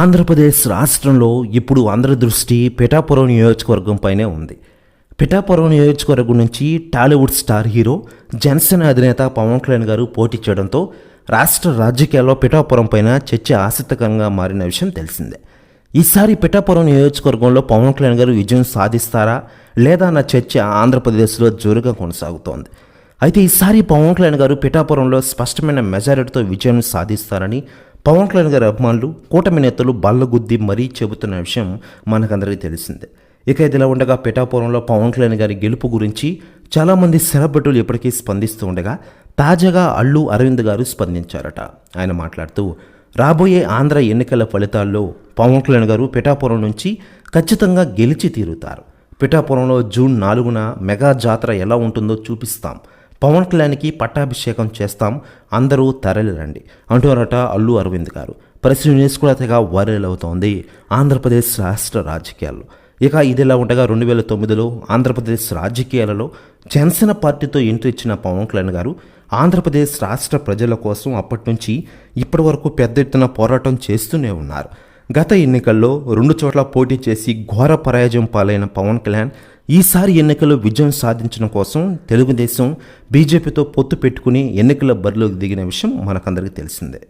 ఆంధ్రప్రదేశ్ రాష్ట్రంలో ఇప్పుడు అందరి దృష్టి పిఠాపురం నియోజకవర్గంపైనే ఉంది. పిఠాపురం నియోజకవర్గం నుంచి టాలీవుడ్ స్టార్ హీరో జనసేన అధినేత పవన్ కళ్యాణ్ గారు పోటీ చేయడంతో రాష్ట్ర రాజకీయాల్లో పిఠాపురం పైన చర్చ ఆసక్తికరంగా మారిన విషయం తెలిసిందే. ఈసారి పిఠాపురం నియోజకవర్గంలో పవన్ కళ్యాణ్ గారు విజయం సాధిస్తారా లేదా అన్న చర్చ ఆంధ్రప్రదేశ్లో జోరుగా కొనసాగుతోంది. అయితే ఈసారి పవన్ కళ్యాణ్ గారు పిఠాపురంలో స్పష్టమైన మెజారిటీతో విజయం సాధిస్తారని పవన్ కళ్యాణ్ గారి అభిమానులు కూటమి నేతలు బల్లగుద్ది మరీ చెబుతున్న విషయం మనకందరికీ తెలిసిందే. ఇక ఇదిలా ఉండగా పిఠాపురంలో పవన్ కళ్యాణ్ గారి గెలుపు గురించి చాలామంది సెలబ్రిటీలు ఇప్పటికీ స్పందిస్తూ ఉండగా తాజాగా అల్లు అరవింద్ గారు స్పందించారట. ఆయన మాట్లాడుతూ రాబోయే ఆంధ్ర ఎన్నికల ఫలితాల్లో పవన్ కళ్యాణ్ గారు పిఠాపురం నుంచి ఖచ్చితంగా గెలిచి తీరుతారు. పిఠాపురంలో జూన్ నాలుగున మెగా జాతర ఎలా ఉంటుందో చూపిస్తాం. పవన్ కళ్యాణ్కి పట్టాభిషేకం చేస్తాం అందరూ తరలిరండి. అంటున్నారట అల్లు అరవింద్ గారు. పరిస్థితి న్యూస్ కూడా తెగ వైరల్ అవుతోంది. ఆంధ్రప్రదేశ్ రాష్ట్ర రాజకీయాల్లో. ఇక ఇదిలా ఉండగా రెండు వేల తొమ్మిదిలో ఆంధ్రప్రదేశ్ రాజకీయాలలో జనసేన పార్టీతో ఎంట్రీ ఇచ్చిన పవన్ కళ్యాణ్ గారు ఆంధ్రప్రదేశ్ రాష్ట్ర ప్రజల కోసం అప్పటి నుంచి ఇప్పటి వరకు పెద్ద ఎత్తున పోరాటం చేస్తూనే ఉన్నారు. గత ఎన్నికల్లో రెండు చోట్ల పోటీ చేసి ఘోర పరాజయం పాలైన పవన్ కళ్యాణ్ ఈసారి ఎన్నికల్లో విజయం సాధించడం కోసం తెలుగుదేశం బీజేపీతో పొత్తు పెట్టుకుని ఎన్నికల బరిలోకి దిగిన విషయం మనకందరికీ తెలిసిందే.